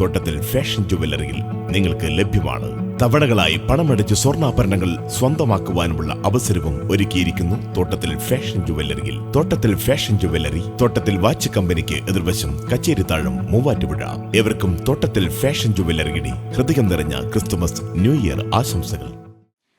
തോട്ടത്തിൽ ഫാഷൻ ജുവല്ലറിയിൽ നിങ്ങൾക്ക് ലഭ്യമാണ്. തവണകളായി പണമടച്ച് സ്വർണാഭരണങ്ങൾ സ്വന്തമാക്കുവാനുമുള്ള അവസരവും ഒരുക്കിയിരിക്കുന്നു തോട്ടത്തിൽ ഫാഷൻ ജുവല്ലറിയിൽ തോട്ടത്തിൽ ഫാഷൻ ജുവല്ലറി തോട്ടത്തിൽ വാച്ച് കമ്പനിക്ക് എതിർവശം കച്ചേരിത്താഴം മൂവാറ്റുപുഴ. എവർക്കും തോട്ടത്തിൽ ഫാഷൻ ജുവല്ലറിയുടെ ഹൃദയം നിറഞ്ഞ ക്രിസ്തുമസ് ന്യൂ ഇയർ ആശംസകൾ.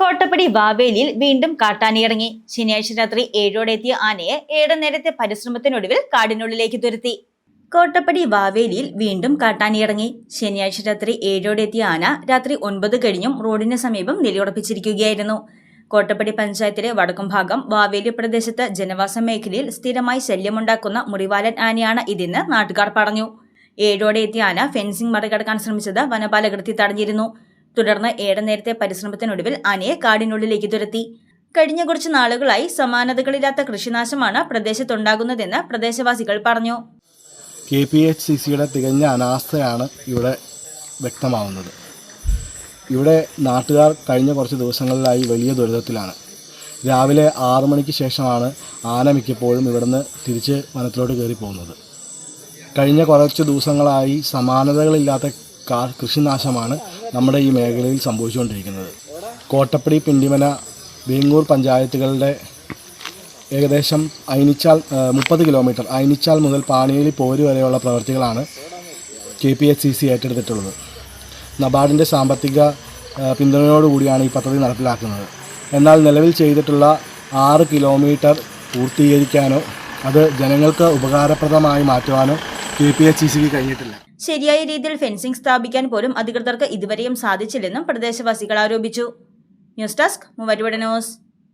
കോട്ടപ്പടി വാവേലിയിൽ വീണ്ടും കാട്ടാനയിറങ്ങി. ശനിയാഴ്ച രാത്രി ഏഴോടെ എത്തിയ ആനയെ ഏഴ് നേരത്തെ പരിശ്രമത്തിനൊടുവിൽ കാടിനുള്ളിലേക്ക് തുരത്തി. കോട്ടപ്പടി വാവേലിയിൽ വീണ്ടും കാട്ടാനിറങ്ങി ശനിയാഴ്ച രാത്രി ഏഴോടെ എത്തിയ ആന രാത്രി ഒൻപത് കഴിഞ്ഞും റോഡിന് സമീപം നിലയുറപ്പിച്ചിരിക്കുകയായിരുന്നു. കോട്ടപ്പടി പഞ്ചായത്തിലെ വടക്കും ഭാഗം വാവേലി പ്രദേശത്ത് ജനവാസ മേഖലയിൽ സ്ഥിരമായി ശല്യമുണ്ടാക്കുന്ന മുറിവാലൻ ആനയാണ് ഇതെന്ന് നാട്ടുകാർ പറഞ്ഞു. ഏഴോടെ എത്തിയ ആന ഫെൻസിംഗ് മറികടക്കാൻ ശ്രമിച്ചത് വനപാലകൃതി തടഞ്ഞിരുന്നു. തുടർന്ന് ഏറെ നേരത്തെ പരിശ്രമത്തിനൊടുവിൽ ആനയെ കാടിനുള്ളിലേക്ക് തുരത്തി. കഴിഞ്ഞ കുറച്ച് നാളുകളായി സമാനതകളില്ലാത്ത കൃഷിനാശമാണ് പ്രദേശത്തുണ്ടാകുന്നതെന്ന് പ്രദേശവാസികൾ പറഞ്ഞു. കെ പി എച്ച് സി സിയുടെ തികഞ്ഞ അനാസ്ഥയാണ് ഇവിടെ വ്യക്തമാവുന്നത്. ഇവിടെ നാട്ടുകാർ കഴിഞ്ഞ കുറച്ച് ദിവസങ്ങളിലായി വലിയ ദുരിതത്തിലാണ്. രാവിലെ ആറു മണിക്ക് ശേഷമാണ് ആന മിക്കപ്പോഴും ഇവിടുന്ന് തിരിച്ച് വനത്തിലോട്ട് കയറി പോകുന്നത്. കഴിഞ്ഞ കുറച്ച് ദിവസങ്ങളായി സമാനതകളില്ലാത്ത കാ കൃഷിനാശമാണ് നമ്മുടെ ഈ മേഖലയിൽ സംഭവിച്ചുകൊണ്ടിരിക്കുന്നത്. കോട്ടപ്പടി പിണ്ടിമന വേങ്ങൂർ പഞ്ചായത്തുകളുടെ ഏകദേശം അയനിച്ചാൽ മുപ്പത് കിലോമീറ്റർ അയനിച്ചാൽ മുതൽ പാണിയേലി പോര് വരെയുള്ള പ്രവൃത്തികളാണ് K P H C C ഏറ്റെടുത്തിട്ടുള്ളത്. നബാർഡിന്റെ സാമ്പത്തിക പിന്തുണയോടുകൂടിയാണ് ഈ പദ്ധതി നടപ്പിലാക്കുന്നത്. എന്നാൽ നിലവിൽ ചെയ്തിട്ടുള്ള ആറ് കിലോമീറ്റർ പൂർത്തീകരിക്കാനോ അത് ജനങ്ങൾക്ക് ഉപകാരപ്രദമായി മാറ്റുവാനോ കെ പി എച്ച് സി സിക്ക് കഴിഞ്ഞിട്ടില്ല. ശരിയായ രീതിയിൽ ഫെൻസിംഗ് സ്ഥാപിക്കാൻ പോലും അധികൃതർക്ക് ഇതുവരെയും സാധിച്ചില്ലെന്നും പ്രദേശവാസികൾ ആരോപിച്ചു. News desk Muvattupuzha news.